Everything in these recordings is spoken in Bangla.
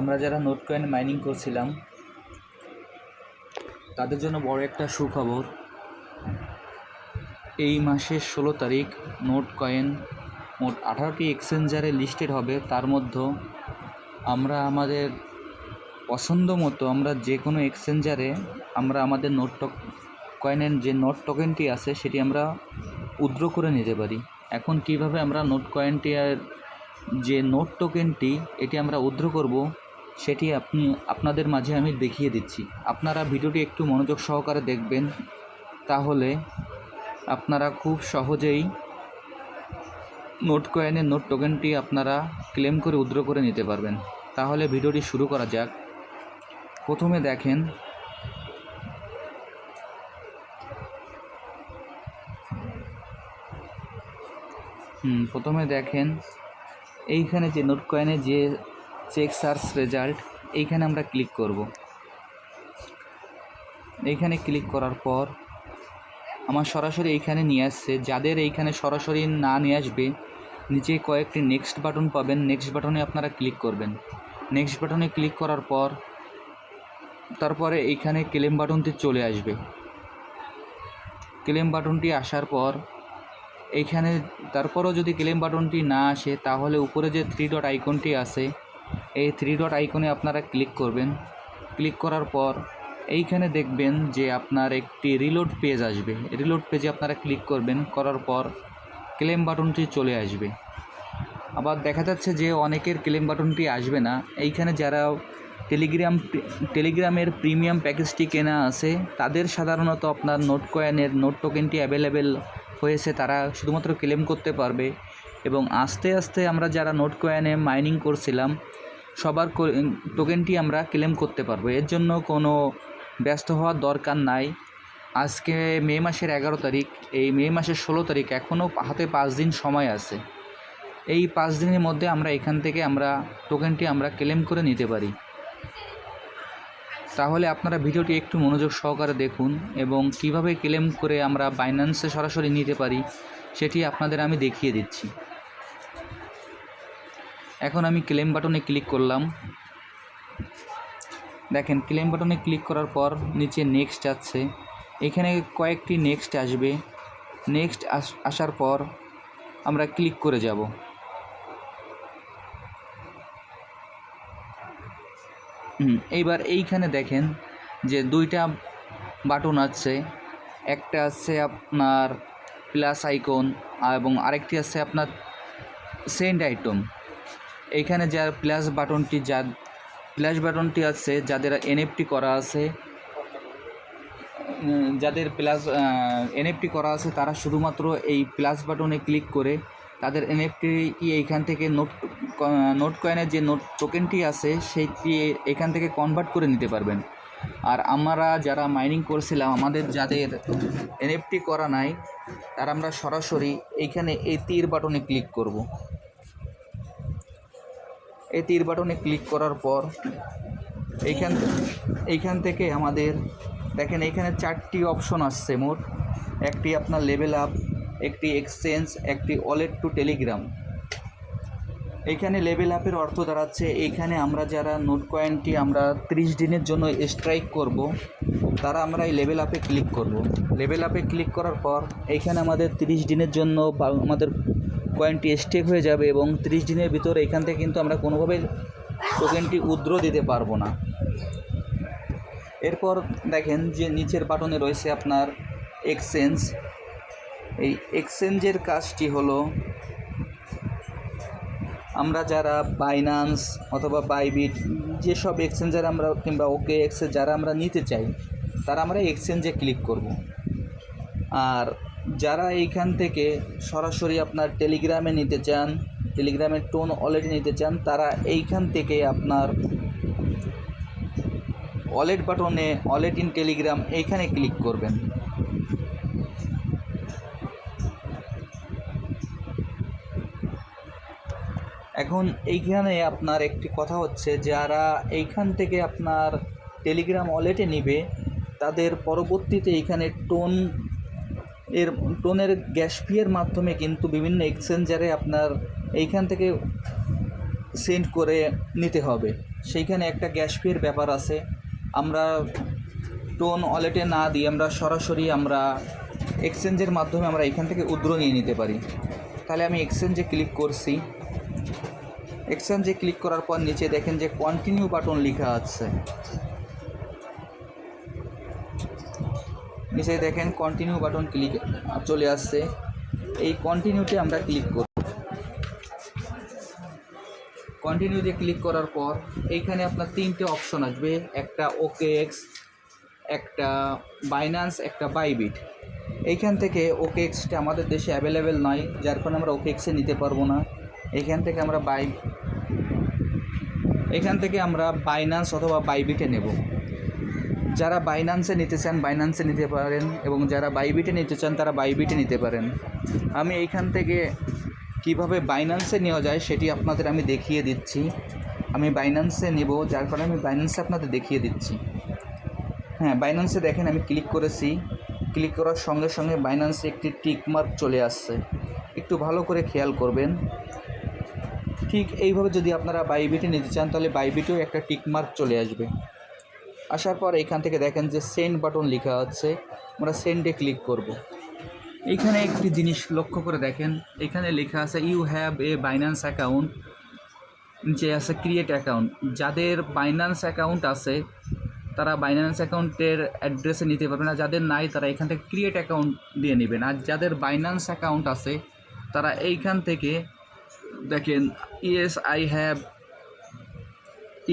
আমরা যারা নোট কয়েন মাইনিং করছিলাম, তাদের জন্য বড় একটা সুখবর। এই মাসের ষোলো তারিখ নোট কয়েন মোট আঠারোটি এক্সচেঞ্জারে লিস্টেড হবে। তার মধ্যে আমরা আমাদের পছন্দ মতো আমরা যে কোনো এক্সচেঞ্জারে আমরা আমাদের নোট টক কয়েনের যে নোট টোকেনটি আছে, সেটি আমরা উইথড্র করে নিতে পারি। এখন কীভাবে আমরা নোট কয়েনটি আর যে নোট টোকেনটি, এটি আমরা উইথড্র করব? সেটি আপনি, আপনাদের মাঝে আমি দেখিয়ে দিচ্ছি। আপনারা ভিডিওটি একটু মনোযোগ সহকারে দেখবেন, তাহলে আপনারা খুব সহজেই নোট কয়েনের নোট টোকেনটি আপনারা ক্লেম করে উইথড্র করে নিতে পারবেন। তাহলে ভিডিওটি শুরু করা যাক। প্রথমে দেখেন, হুম, প্রথমে দেখেন, এইখানে যে নোট কয়েনে যে চেক সার্চ রেজাল্ট এইখানে আমরা ক্লিক করব। এইখানে ক্লিক করার পর, আমার সরাসরি এইখানে নিয়ে আসছে। যাদের এইখানে সরাসরি না নিয়ে আসবে, নিচে কয়েকটি নেক্সট বাটন পাবেন। নেক্সট বাটনে আপনারা ক্লিক করবেন। নেক্সট বাটনে ক্লিক করার পর, তারপরে এইখানে ক্লেম বাটনটি চলে আসবে। ক্লেম বাটনটি আসার পর, এইখানে তারপরও যদি ক্লেম বাটনটি না আসে, তাহলে উপরে যে থ্রি ডট আইকনটি আছে এই থ্রি ডট আইকনে আপনারা ক্লিক করবেন। ক্লিক করার পর এইখানে দেখবেন যে আপনার একটি রিলোড পেজ আসবে। রিলোড পেজে আপনারা ক্লিক করবেন। করার পর ক্লেম বাটনটি চলে আসবে। আবার দেখা যাচ্ছে যে অনেকের ক্লেম বাটনটি আসবে না। এইখানে যারা টেলিগ্রাম টেলিগ্রামের প্রিমিয়াম প্যাকেজটি কেনা আছে, তাদের সাধারণত আপনার নোট কয়েনের নোট টোকেনটি অ্যাভেলেবেল হয়েছে, তারা শুধুমাত্র ক্লেম করতে পারবে। এবং আস্তে আস্তে আমরা যারা নোট কয়েনে মাইনিং করছিলাম সবার টোকেনটি আমরা ক্লেম করতে পারব। এর জন্য কোনো ব্যস্ত হওয়ার দরকার নাই। আজকে মে মাসের এগারো তারিখ। এই মে মাসের ষোলো তারিখ এখনও হাতে পাঁচ দিন সময় আছে। এই পাঁচ দিনের মধ্যে আমরা এখান থেকে আমরা টোকেনটি আমরা ক্লেম করে নিতে পারি। তাহলে আপনারা ভিডিওটি একটু মনোযোগ সহকারে দেখুন এবং কীভাবে ক্লেম করে আমরা বাইন্যান্সে সরাসরি নিতে পারি, সেটি আপনাদের আমি দেখিয়ে দিচ্ছি। এখন আমি ক্লেম বাটনে ক্লিক করলাম। দেখেন ক্লেম বাটনে ক্লিক করার পর নিচে নেক্সট যাচ্ছে। এখানে কয়েকটি নেক্সট আসবে। নেক্সট আসার পর আমরা ক্লিক করে যাব। এইবার এইখানে দেখেন যে দুইটা বাটন আছে। একটা আছে আপনার প্লাস আইকন এবং আরেকটি আছে আপনার সেন্ড আইটম এইখানে যার প্লাস বাটনটি যা প্লাস বাটনটি আছে, যাদের এনএফটি করা আছে যাদের প্লাস এনএফটি করা আছে, তারা শুধুমাত্র এই প্লাস বাটনে ক্লিক করে তাদের এনএফটি এইখান থেকে নোট নোট কয়েনের যে নোট টোকেনটি আছে, সেইটি এখান থেকে কনভার্ট করে নিতে পারবেন। আর আমরা যারা মাইনিং করছিলাম, আমাদের যাদের এনএফটি করা নাই, তারা আমরা সরাসরি এইখানে এই তীর বাটনে ক্লিক করব। এই তীর বাটনে ক্লিক করার পর এইখান এইখান থেকে আমাদের, দেখেন এইখানে চারটি অপশন আসছে মোট। একটি আপনার লেভেল আপ একটি এক্সচেঞ্জ একটি ওয়ালেট টু টেলিগ্রাম এইখানে লেভেল আপের অর্থ দাঁড়াচ্ছে, এইখানে আমরা যারা নোট কয়েনটি আমরা ত্রিশ দিনের জন্য স্ট্রাইক করব, তারা আমরা এই লেভেল আপে ক্লিক করব। লেভেল আপে ক্লিক করার পর এইখানে আমাদের ত্রিশ দিনের জন্য আমাদের কয়েনটি স্টেক হয়ে যাবে এবং ত্রিশ দিনের ভিতরে এখান থেকে কিন্তু আমরা কোনোভাবে টোকেনটি উদ্র দিতে পারব না। এরপর দেখেন যে নিচের বাটনে রয়েছে আপনার এক্সচেঞ্জ এই এক্সচেঞ্জের কাজটি হলো আমরা যারা বাইনান্স অথবা বাইবিট যেসব এক্সচেঞ্জার আমরা কিংবা ওকে এক্সে যারা আমরা নিতে চাই, তারা আমরা এক্সচেঞ্জে ক্লিক করব। আর যারা এইখান থেকে সরাসরি আপনার টেলিগ্রামে নিতে চান, টেলিগ্রামের টোন ওয়ালেট নিতে চান, তারা এইখান থেকে আপনার ওয়ালেট বাটনে ওয়ালেট ইন টেলিগ্রাম এইখানে ক্লিক করবেন। এখন এইখানে আপনার একটি কথা হচ্ছে, যারা এইখান থেকে আপনার টেলিগ্রাম ওয়ালেটে নিবে, তাদের পরবর্তীতে এইখানে টোন এর টোনের গ্যাস ফিয়ের মাধ্যমে কিন্তু বিভিন্ন এক্সচেঞ্জারে আপনার এইখান থেকে সেন্ড করে নিতে হবে। সেইখানে একটা গ্যাস ফিয়ের ব্যাপার আছে। আমরা টোন ওয়ালেটে না দিয়ে আমরা সরাসরি আমরা এক্সচেঞ্জের মাধ্যমে আমরা এখান থেকে উদ্র নিয়ে নিতে পারি। তাহলে আমি এক্সচেঞ্জে ক্লিক করছি। এক্সচেঞ্জে ক্লিক করার পর নিচে দেখেন যে কন্টিনিউ বাটন লেখা আছে। নিচে দেখেন কন্টিনিউ বাটন ক্লিক চলে আসছে। এই কন্টিনিউতে আমরা ক্লিক করব। কন্টিনিউতে ক্লিক করার পর এইখানে আপনার তিনটে অপশন আসবে। একটা ওকে এক্স একটা বাইন্যান্স একটা বাইবিট এইখান থেকে ওকে এক্সটা আমাদের দেশে অ্যাভেলেবেল নয়, যার কারণে আমরা ওকে এক্সে নিতে পারব না। এইখান থেকে আমরা বাই এখান থেকে আমরা বাইন্যান্স অথবা বাইবিটে নেব। যারা বাইনান্সে নিতে চান বাইনান্সে নিতে পারেন এবং যারা বাইবিটে নিতে চান, তারা বাইবিটে নিতে পারেন। আমি এইখান থেকে কীভাবে বাইনান্সে নেওয়া যায় সেটি আপনাদের আমি দেখিয়ে দিচ্ছি। আমি বাইনান্সে নেব, যার কারণে আমি বাইনান্সে আপনাদের দেখিয়ে দিচ্ছি। হ্যাঁ বাইনান্সে দেখেন আমি ক্লিক করেছি। ক্লিক করার সঙ্গে সঙ্গে বাইনান্সে একটি টিকমার্ক চলে আসছে। একটু ভালো করে খেয়াল করবেন। ঠিক এইভাবে যদি আপনারা বাইবিটে নিতে চান, তাহলে বাইবিটেও একটা টিকমার্ক চলে আসবে। আসার পর এখান থেকে দেখেন যে সেন্ড বাটন লেখা আছে। আমরা সেন্ডে ক্লিক করব। এইখানে একটি জিনিস লক্ষ্য করে দেখেন। এখানে লেখা আছে you have a Binance account যে আছে ক্রিয়েট অ্যাকাউন্ট যাদের বাইন্যান্স অ্যাকাউন্ট আছে, তারা বাইন্যান্স অ্যাকাউন্টের অ্যাড্রেসে নিতে পারবে না। যাদের নাই, তারা এখান থেকে ক্রিয়েট অ্যাকাউন্ট দিয়ে নেবেন। আর যাদের বাইন্যান্স অ্যাকাউন্ট আছে, তারা এইখান থেকে দেখেন ইয়েস আই হ্যাভ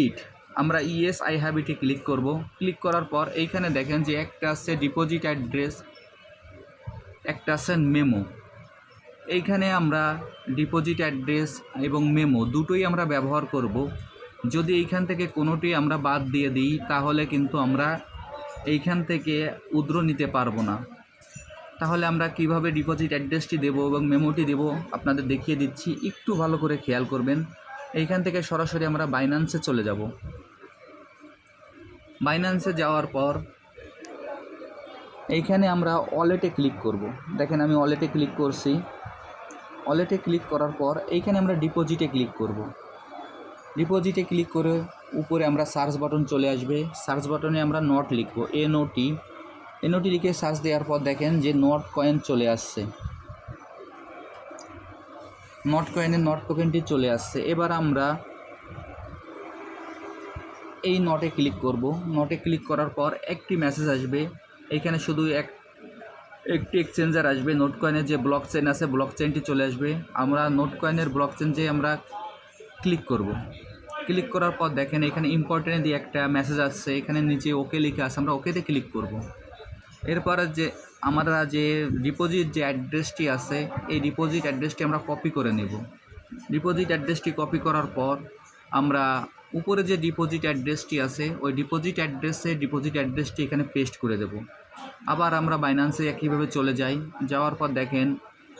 ইট আমরা ইএস আই হ্যাভ ইটে ক্লিক করব। ক্লিক করার পর এইখানে দেখেন যে একটা আছে ডিপোজিট অ্যাড্রেস একটা আছে মেমো এইখানে আমরা ডিপোজিট অ্যাড্রেস এবং মেমো দুটোই আমরা ব্যবহার করব। যদি এইখান থেকে কোনোটি আমরা বাদ দিয়ে দিই, তাহলে কিন্তু আমরা এইখান থেকে উদ্র নিতে পারব না। তাহলে আমরা কীভাবে ডিপোজিট অ্যাড্রেসটি দেবো এবং মেমোটি দেবো আপনাদের দেখিয়ে দিচ্ছি। একটু ভালো করে খেয়াল করবেন। এইখান থেকে সরাসরি আমরা বাইন্যান্সে চলে যাব। বাইন্যান্সে যাওয়ার পর এইখানে আমরা ওয়ালেটে ক্লিক করব। দেখেন আমি ওয়ালেটে ক্লিক করছি। ওয়ালেটে ক্লিক করার পর এইখানে আমরা ডিপোজিটে ক্লিক করব। ডিপোজিটে ক্লিক করে উপরে আমরা সার্চ বাটন চলে আসবে। সার্চ বাটনে আমরা নট লিখব। এন ও টি এনওটি লিখে সার্চ দেওয়ার পর দেখেন যে নট কয়েন চলে আসছে। নট কয়েনের নট টোকেনটি চলে আসছে। এবার আমরা এই নটে ক্লিক করব। নটে ক্লিক করার পর একটি মেসেজ আসবে। এখানে শুধু এক, একটি এক্সচেঞ্জার আসবে। নোট কয়েনের যে ব্লক চেন আছে ব্লক চেনটি চলে আসবে। আমরা নোট কয়েনের ব্লক চেন যে আমরা ক্লিক করব। ক্লিক করার পর দেখেন এখানে ইম্পর্টেন্ট দিয়ে একটা মেসেজ আসছে। এখানে নিচে ওকে লিখে আছে। আমরা ওকেতে ক্লিক করব। এরপরে যে আমরা যে ডিপোজিট যে অ্যাড্রেসটি আছে, এই ডিপোজিট অ্যাড্রেসটি আমরা কপি করে নেব। ডিপোজিট অ্যাড্রেসটি কপি করার পর আমরা উপরে যে ডিপোজিট অ্যাড্রেসটি আছে, ওই ডিপোজিট অ্যাড্রেসে ডিপোজিট অ্যাড্রেসটি এখানে পেস্ট করে দেব। আবার আমরা বাইন্যান্সে একইভাবে চলে যাই। যাওয়ার পর দেখেন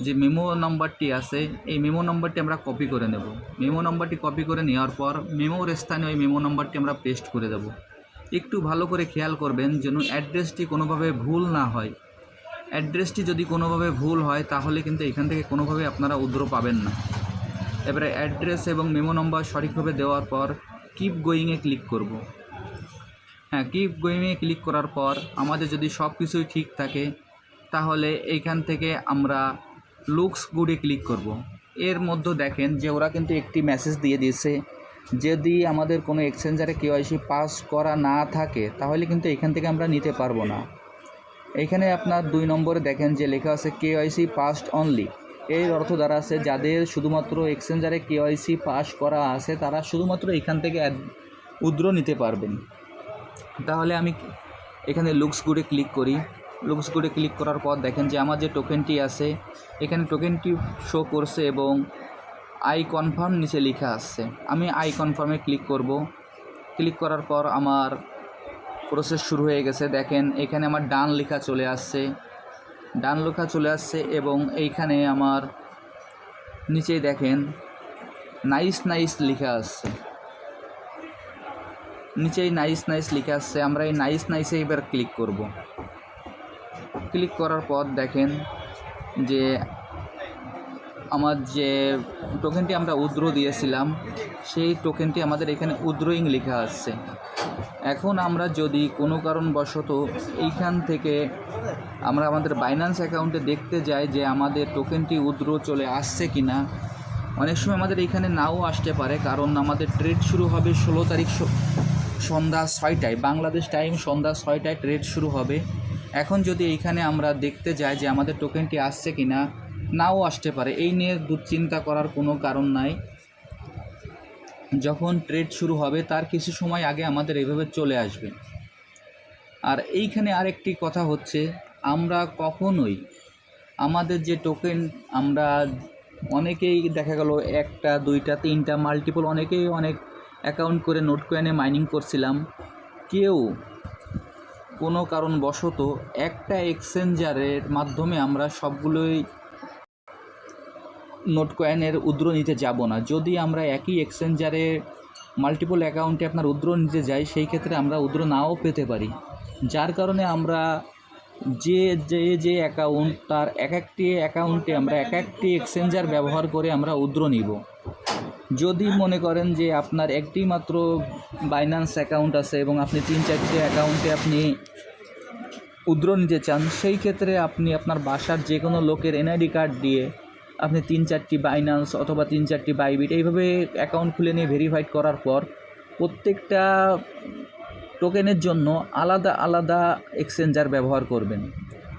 যে মেমো নাম্বারটি আছে, এই মেমো নম্বরটি আমরা কপি করে নেব। মেমো নাম্বারটি কপি করে নেওয়ার পর মেমোর স্থানে ওই মেমো নাম্বারটি আমরা পেস্ট করে দেব। একটু ভালো করে খেয়াল করবেন যেন অ্যাড্রেসটি কোনোভাবে ভুল না হয়। অ্যাড্রেসটি যদি কোনোভাবে ভুল হয়, তাহলে কিন্তু এখান থেকে কোনোভাবে আপনারা উদ্র পাবেন না। এবারে অ্যাড্রেস এবং মেমো নম্বর সঠিকভাবে দেওয়ার পর কিপ গোয়িংয়ে ক্লিক করব। হ্যাঁ কিপ গোয়িংয়ে ক্লিক করার পর আমাদের যদি সব কিছুই ঠিক থাকে, তাহলে এইখান থেকে আমরা লুকস গুডে ক্লিক করব। এর মধ্যে দেখেন যে ওরা কিন্তু একটি মেসেজ দিয়ে দিয়েছে, যদি আমাদের কোনো এক্সচেঞ্জারে কেওয়াইসি পাস করা না থাকে, তাহলে কিন্তু এখান থেকে আমরা নিতে পারব না। এইখানে আপনার দুই নম্বরে দেখেন যে লেখা আছে কে কেওয়াইসি পাস্ট অনলি এর অর্থ দ্বারা আছে যাদের শুধুমাত্র এক্সচেঞ্জারে কে কেওয়াইসি পাস করা আছে, তারা শুধুমাত্র এখান থেকে উদ্র নিতে পারবেন। তাহলে আমি এখানে লুকস গুডে ক্লিক করি। লুকস গুডে ক্লিক করার পর দেখেন যে আমার যে টোকেনটি আছে, এখানে টোকেনটি শো করছে এবং আই কনফার্ম নিচে লেখা আসছে আমি আই কনফার্মে ক্লিক করব। ক্লিক করার পর আমার প্রসেস শুরু হয়ে গেছে। দেখেন, এখানে আমার ডান লেখা চলে আসছে। ডান লেখা চলে আসছে এবং এইখানে আমার নিচেই দেখেন নাইস নাইস লেখা আসছে। নিচেই নাইস নাইস লেখা আসছে। আমরা এই নাইস নাইসে এবার ক্লিক করব। ক্লিক করার পর দেখেন যে আমার যে টোকেনটি আমরা উদ্র দিয়েছিলাম, সেই টোকেনটি আমাদের এখানে উদ্রোয়িং লেখা আসছে। এখন আমরা যদি কোনো কারণবশত এইখান থেকে আমরা আমাদের বাইন্যান্স অ্যাকাউন্টে দেখতে যাই যে আমাদের টোকেনটি উদ্র চলে আসছে কি না অনেক সময় আমাদের এখানে নাও আসতে পারে, কারণ আমাদের ট্রেড শুরু হবে ষোলো তারিখ সন্ধ্যা ছয়টায়, বাংলাদেশ টাইম সন্ধ্যা ছয়টায় ট্রেড শুরু হবে। এখন যদি এইখানে আমরা দেখতে যাই যে আমাদের টোকেনটি আসছে কি না নাও আসতে পারে। এই নিয়ে দুশ্চিন্তা করার কোনো কারণ নাই। যখন ট্রেড শুরু হবে, তার কিছু সময় আগে আমাদের এভাবে চলে আসবে। আর এইখানে আরেকটি কথা হচ্ছে, আমরা কখনোই আমাদের যে টোকেন আমরা অনেকেই দেখা গেল একটা, দুইটা, তিনটা মাল্টিপল অনেকেই অনেক অ্যাকাউন্ট করে নোট কয়েনে মাইনিং করছিলাম। কেউ কোনো কারণবশত একটা এক্সচেঞ্জারের মাধ্যমে আমরা সবগুলোই নোট কয়েনের উদ্র নিতে যাব না। যদি আমরা একই এক্সচেঞ্জারে মাল্টিপল অ্যাকাউন্টে আপনার উদ্র নিতে যাই, সেই ক্ষেত্রে আমরা উদ্র নাও পেতে পারি। যার কারণে আমরা যে যে যে অ্যাকাউন্ট তার এক একটি অ্যাকাউন্টে আমরা এক একটি এক্সচেঞ্জার ব্যবহার করে আমরা উদ্র নিব। যদি মনে করেন যে আপনার একটি মাত্র বাইন্যান্স অ্যাকাউন্ট আছে এবং আপনি তিন চারটে অ্যাকাউন্টে আপনি উদ্র নিতে চান, সেই ক্ষেত্রে আপনি আপনার বাসার যে কোনো লোকের এনআইডি কার্ড দিয়ে আপনি তিন চারটি বাইন্যান্স অথবা তিন চারটি বাইবিট এইভাবে অ্যাকাউন্ট খুলে নিয়ে ভেরিফাইড করার পর প্রত্যেকটা টোকেনের জন্য আলাদা আলাদা এক্সচেঞ্জার ব্যবহার করবেন।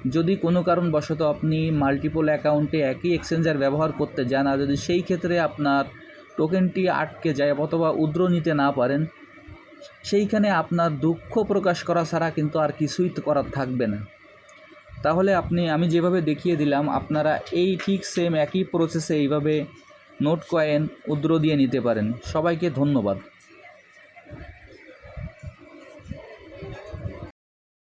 যদি কোনো কারণবশত আপনি মাল্টিপল অ্যাকাউন্টে একই এক্সচেঞ্জার ব্যবহার করতে যান আর যদি সেই ক্ষেত্রে আপনার টোকেনটি আটকে যায় অথবা উদ্র নিতে না পারেন, সেইখানে আপনার দুঃখ প্রকাশ করা ছাড়া কিন্তু আর কিছুই করার থাকবে না। তাহলে আপনি, আমি যেভাবে দেখিয়ে দিলাম, আপনারা এই ঠিক সেম একই প্রসেসে এইভাবে নোট কয়েন উদ্র দিয়ে নিতে পারেন। সবাইকে ধন্যবাদ।